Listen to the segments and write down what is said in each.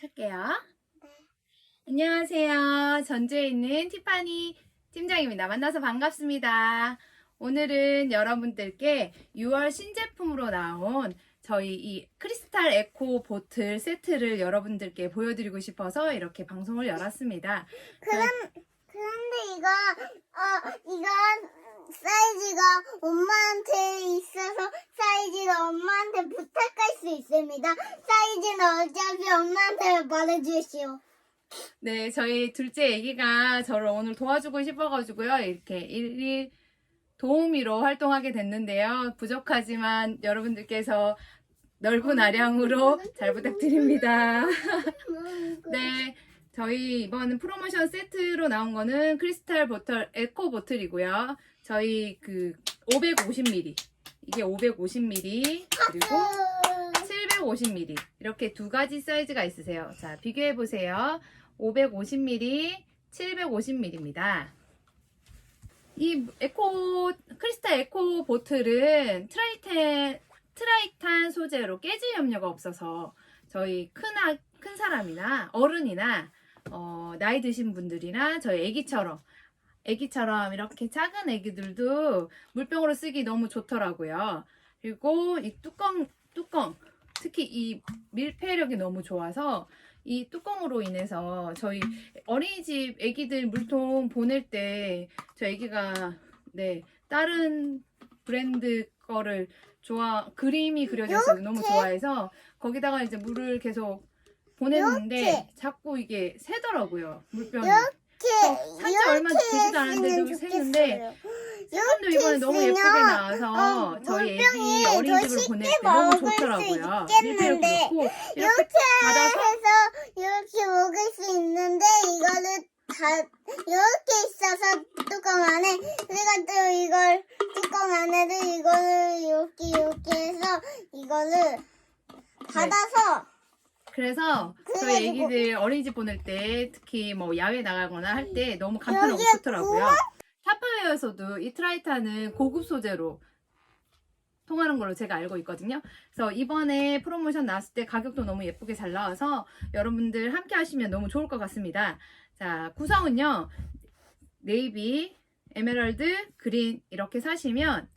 시작할게요. 네. 안녕하세요. 전주에 있는 티파니 팀장입니다. 만나서 반갑습니다. 오늘은 여러분들께 6월 신제품으로 나온 저희 이 크리스탈 에코 보틀 세트를 여러분들께 보여드리고 싶어서 이렇게 방송을 열었습니다. 그럼, 그런데 이거, 어, 이거 사이즈가 엄마한테 있어서 사이즈가 엄마한테 부탁할 수 있습니다. 사이즈는 어차피 엄마한테 말해주시오. 네, 저희 둘째 애기가 저를 오늘 도와주고 싶어가지고요. 이렇게 일일 도우미로 활동하게 됐는데요. 부족하지만 여러분들께서 넓은 아량으로 잘 부탁드립니다. 네, 저희 이번 프로모션 세트로 나온 거는 크리스탈 보틀 에코 보틀이고요. 저희 그 550ml 이게 550ml 그리고 750ml 이렇게 두 가지 사이즈가 있으세요. 자 비교해 보세요. 550ml, 750ml입니다. 이 에코 크리스탈 에코 보틀은 트라이탄 트라이탄 소재로 깨질 염려가 없어서 저희 큰, 아, 큰 사람이나 어른이나 어, 나이 드신 분들이나 저희 애기처럼 애기처럼 이렇게 작은 애기들도 물병으로 쓰기 너무 좋더라고요. 그리고 이 뚜껑 뚜껑 특히 이 밀폐력이 너무 좋아서 이 뚜껑으로 인해서 저희 어린이집 애기들 물통 보낼 때 저 애기가 네 다른 브랜드 거를 좋아 그림이 그려져서 너무 좋아해서 거기다가 이제 물을 계속 보냈는데 이렇게. 자꾸 이게 새더라고요 물병이. 이렇게 산지 얼마 되지도 않았는데도 샜는데 색감도 이번에 너무 예쁘게 나와서 어, 저희 애기 쉽게 보낼 때 너무 먹을 수 좋더라고요. 있겠는데 좋고 이렇게 이렇게 해서 이렇게 먹을 수 있는데 이거를 다 이렇게 있어서 뚜껑 안에 우리가 또 이걸 뚜껑 안에를 이거를 이렇게 이렇게 해서 이거를 닫아서 그래서 저희 애기들 어린이집 보낼 때 특히 뭐 야외 나가거나 할 때 너무 간편하고 좋더라고요. 타파웨어에서도 이 트라이탄은 고급 소재로 통하는 걸로 제가 알고 있거든요. 그래서 이번에 프로모션 나왔을 때 가격도 너무 예쁘게 잘 나와서 여러분들 함께 하시면 너무 좋을 것 같습니다. 자, 구성은요. 네이비, 에메랄드, 그린 이렇게 사시면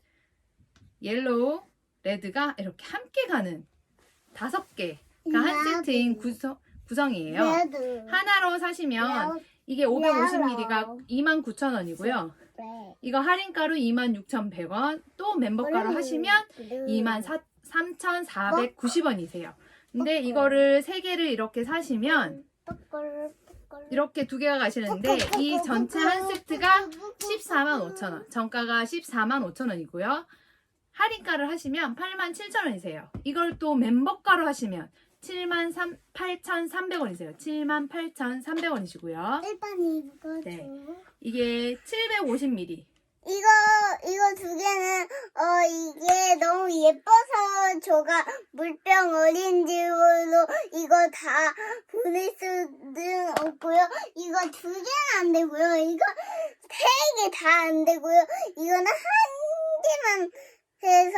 옐로우, 레드가 이렇게 함께 가는 다섯 개가 한 세트인 구성, 구성이에요. 하나로 사시면 이게 550ml가 29,000원이고요. 이거 할인가로 26,100원, 또 멤버가로 하시면 23,490원이세요. 근데 이거를 세 개를 이렇게 사시면 이렇게 두 개가 가시는데 이 전체 한 세트가 14만 5천 원. 정가가 14만 5천 원이고요. 할인가를 하시면 8만 7천 원이세요. 이걸 또 멤버가로 하시면 7만 8,300원이세요. 7만 8,300원이시고요. 일반 이거 네. 줘. 이게 750ml. 이거 이거 두 개는 어 이게 너무 예뻐서 제가 물병 어린이집으로 이거 다 보낼 수는 없고요. 이거 두 개는 안 되고요. 이거 세 개 다 안 되고요. 이거는 한 개만 해서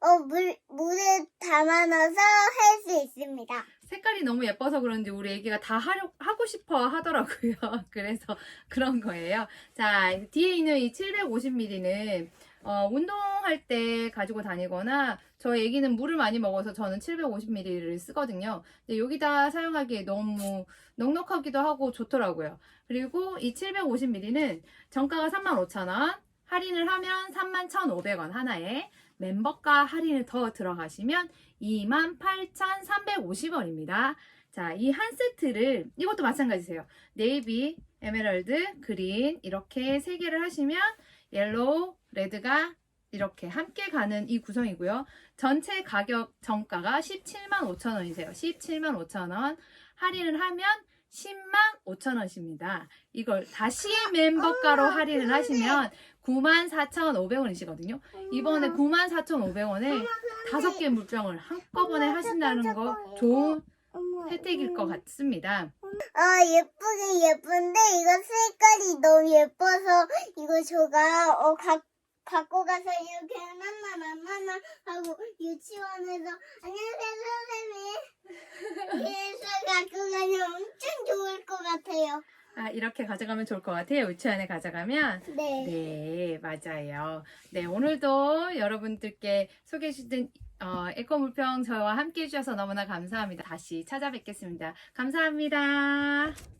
어 물 물에 담아 넣어서 할 수 있습니다. 색깔이 너무 예뻐서 그런지 우리 애기가 다 하려, 하고 싶어 하더라고요. 그래서 그런 거예요. 자, 뒤에 있는 이 750ml는 어, 운동할 때 가지고 다니거나 저희 애기는 물을 많이 먹어서 저는 750ml를 쓰거든요. 근데 여기다 사용하기에 너무 넉넉하기도 하고 좋더라고요. 그리고 이 750ml는 정가가 35,000원, 할인을 하면 31,500원 하나에 멤버가 할인을 더 들어가시면 28,350원입니다. 자, 이 한 세트를 이것도 마찬가지세요. 네이비, 에메랄드, 그린 이렇게 세 개를 하시면 옐로우, 레드가 이렇게 함께 가는 이 구성이고요. 전체 가격 정가가 17만 5천 원이세요. 17만 5천 원. 할인을 하면 10만 5천 원입니다. 이걸 다시 멤버가로 할인을 하시면 9만 4,500원이시거든요. 이번에 9만 4,500원에 다섯 개 물병을 한꺼번에 하신다는 거 좋은 혜택일 것 같습니다. 아 예쁘긴 예쁜데 이거 색깔이 너무 예뻐서 이거 제가 어 가, 갖고 가서 이렇게 하나만 하나만 하고 유치원에서 안녕하세요 선생님. 해 서 갖고 가면 엄청 좋을 것 같아요. 아, 이렇게 가져가면 좋을 것 같아요. 유치원에 가져가면. 네. 네, 맞아요. 네, 오늘도 여러분들께 소개해주신 어, 에코 물평 저와 함께 해주셔서 너무나 감사합니다. 다시 찾아뵙겠습니다. 감사합니다.